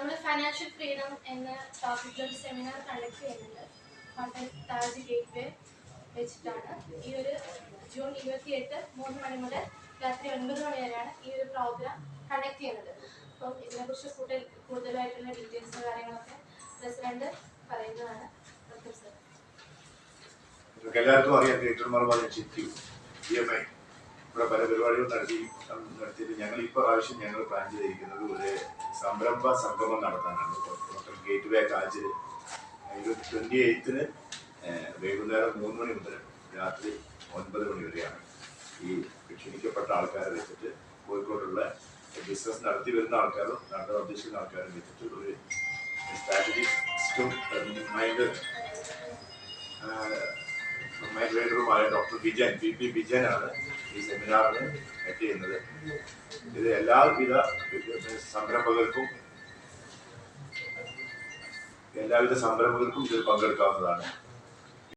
നമ്മൾ financial freedom എന്ന ടോപ്പിക്കിൽ ഒരു സെമിനാർ കണ്ടക്ട് ചെയ്യുന്നുണ്ട്. കോട്ടയം താജ് ഗേറ്റ് വേ വെച്ചിട്ടാണ്. ഈ ഒരു ജൂൺ ഇരുപത്തിയെട്ട് മൂന്ന് മണി മുതൽ രാത്രി ഒൻപത് മണി വരെയാണ് ഈ ഒരു പ്രോഗ്രാം കണ്ടക്ട് ചെയ്യുന്നത്. അപ്പം ഇതിനെക്കുറിച്ച് കൂടുതൽ കൂടുതലായിട്ടുള്ള ഡീറ്റെയിൽസ് കാര്യങ്ങളൊക്കെ പ്രസിഡന്റ് പറയുന്നതാണ്. എല്ലാവർക്കും അറിയാം തിയേറ്റർമാർ പറഞ്ഞ ചിത്തി ഇ എം ഐ ഇവിടെ പല പരിപാടികൾ നടത്തി നടത്തിയിട്ട് ഞങ്ങൾ ഈ പ്രാവശ്യം ഞങ്ങൾ പ്ലാൻ ചെയ്തിരിക്കുന്നത് ഒരു സംരംഭ സംഗമം നടത്താനാണ്. ഹോട്ടൽ ഗേറ്റ് വേ കാച്ചിൽ ഇരുപത്തി ട്വന്റി എയ്ത്തിന് വൈകുന്നേരം മൂന്ന് മണി മുതൽ രാത്രി ഒൻപത് മണി വരെയാണ് ഈ ക്ഷണിക്കപ്പെട്ട ആൾക്കാരെ വെച്ചിട്ട് കോഴിക്കോടുള്ള ബിസിനസ് നടത്തി വരുന്ന ആൾക്കാരും നടത്താൻ ഉദ്ദേശിക്കുന്ന ആൾക്കാരും വെച്ചിട്ട് ഒരു സ്ട്രാറ്റജിസ്റ്റും മൈൻഡ് മൈൻഡ് റീഡറുമായ ഡോക്ടർ വിജയൻ പി. പി. വിജയനാണ് ഈ സെമിനാറിന് അറ്റൻഡ് ചെയ്യുന്നത്. ഇത് എല്ലാവിധ സംരംഭകർക്കും എല്ലാവിധ സംരംഭകർക്കും ഇതിൽ പങ്കെടുക്കാവുന്നതാണ്.